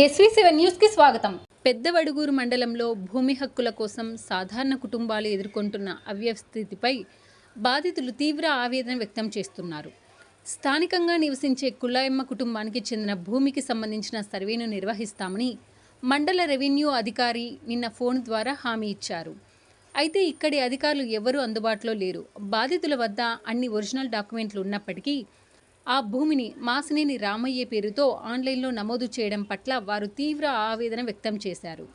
SV seven న్యూస్కి స్వాగతం. పెద్దవడుగూరు మండలంలో భూమి హక్కుల కోసం సాధారణ కుటుంబాలు ఎదుర్కొంటున్న అవ్యవస్థితిపై బాధితులు తీవ్ర ఆవేదన వ్యక్తం చేస్తున్నారు. స్థానికంగా నివసించే కుల్లాయమ్మ కుటుంబానికి చెందిన భూమికి సంబంధించిన సర్వేను నిర్వహిస్తామని మండల రెవెన్యూ అధికారి నిన్న ఫోన్ ద్వారా హామీ ఇచ్చారు. అయితే ఇక్కడి అధికారులు ఎవరూ అందుబాటులో లేరు. బాధితుల వద్ద అన్ని ఒరిజినల్ డాక్యుమెంట్లు ఉన్నప్పటికీ ఆ భూమిని మాసినేని రామయ్య పేరుతో ఆన్లైన్లో నమోదు చేయడం పట్ల వారు తీవ్ర ఆవేదన వ్యక్తం చేశారు.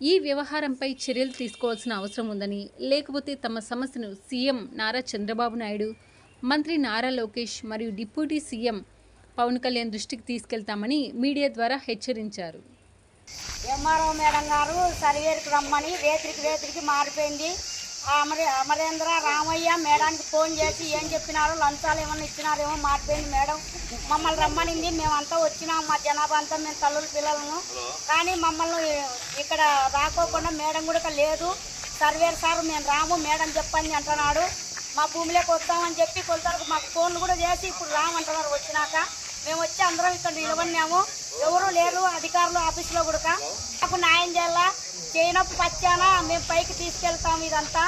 ఈ వ్యవహారంపై చర్యలు తీసుకోవాల్సిన అవసరం ఉందని లేకపోతే తమ సమస్యను సీఎం నారా చంద్రబాబు నాయుడు మంత్రి నారా లోకేష్ మరియు డిప్యూటీ సీఎం పవన్ కళ్యాణ్ దృష్టికి తీసుకెళ్తామని మీడియా ద్వారా హెచ్చరించారు. ఎంఆర్ఓ మేడం గారు సర్వేరికి రమ్మని రేత్రికి రేత్రికి మారిపోయింది. అమరే అమరేంద్ర రామయ్య మేడానికి ఫోన్ చేసి ఏం చెప్పినారో లంచాలు ఏమన్నా ఇచ్చినారేమో మారిపోయింది మేడం. మమ్మల్ని రమ్మనింది మేమంతా వచ్చినాం మా జనాభా అంతా మేము తల్లుల పిల్లలను. కానీ మమ్మల్ని ఇక్కడ రాకోకుండా మేడం కూడా లేదు. సర్వేర్ సార్ మేము రాము మేడం చెప్పండి అంటున్నాడు. మా భూమిలోకి వస్తామని చెప్పి కొలతలకు మాకు ఫోన్లు కూడా చేసి ఇప్పుడు రామంటున్నారు వచ్చినాక. మేము వచ్చి అందరం ఇక్కడ నిలబడినాము. ఎవరు లేరు అధికారులు ఆఫీసులో కూడా మాకు న్యాయం చేయాలా? చేయనప్పుడు పచ్చానా? మేము పైకి తీసుకెళ్తాము ఇదంతా.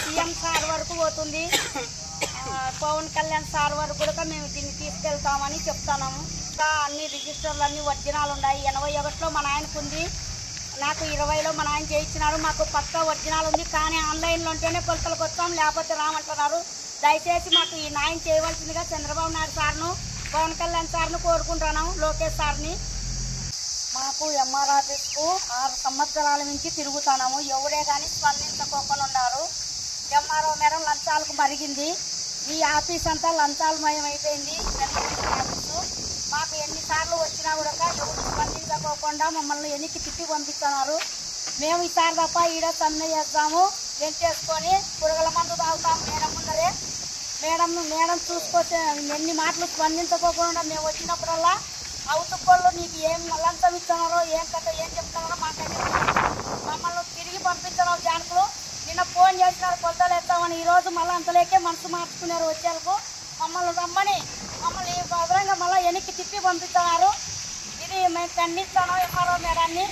సీఎం సార్ వరకు పోతుంది. పవన్ కళ్యాణ్ సార్ వరకు కూడా మేము దీన్ని తీసుకెళ్తామని చెప్తున్నాము. ఇంకా అన్ని రిజిస్టర్లు అన్ని ఒరిజినాలు ఉన్నాయి. ఎనభై ఒకటిలో మా నాయనకు ఉంది. నాకు ఇరవైలో మా నాయన చేయించినారు. మాకు పక్క ఒరిజినల్ ఉంది. కానీ ఆన్లైన్లో ఉంటేనే కొలతలకు వస్తాం. లేకపోతే రామంటున్నారు. దయచేసి మాకు ఈ న్యాయం చేయవలసిందిగా చంద్రబాబు నాయుడు సార్ను పవన్ కళ్యాణ్ సార్ను కోరుకుంటున్నాము లోకేష్ సార్ని. మాకు ఎంఆర్ ఆఫీస్కు ఆరు సంవత్సరాల నుంచి తిరుగుతున్నాము. ఎవరే కానీ స్పందించకోకుండా ఉన్నారు ఎంఆర్ఓ మేడం లంచాలకు మరిగింది. ఈ ఆఫీస్ అంతా లంచాలమయం అయిపోయింది. ఆఫీసు మాకు ఎన్నిసార్లు వచ్చినా కూడా ఎవరు స్పందించకోకుండా మమ్మల్ని ఎన్నికి తిప్పి పంపిస్తున్నారు. మేము ఈసారి తప్ప ఈడ సమ్మె చేస్తాము. వెంటేసుకొని పురుగుల మందు తాగుతాం. మేడం సరే. మేడం మేడం చూసుకొచ్చే ఎన్ని మాటలు స్పందించకోకుండా మేము వచ్చినప్పుడల్లా అవుతుకోళ్ళు నీకు ఏం లంచం ఇస్తున్నారో ఏం కథ ఏం చెప్తున్నారో మాకైతే మమ్మల్ని తిరిగి పంపించడం జానకులు. నిన్న ఫోన్ చేసినారు కొలతలు ఎత్తామని ఈరోజు మళ్ళీ అంతలేకే మనసు మార్చుకున్నారు వచ్చేందుకు మమ్మల్ని రమ్మని మమ్మల్ని భద్రంగా మళ్ళీ వెనక్కి తిప్పి పంపిస్తున్నారు. ఇది మేము ఖండిస్తాను ఎంఆర్ఓ మేడాన్ని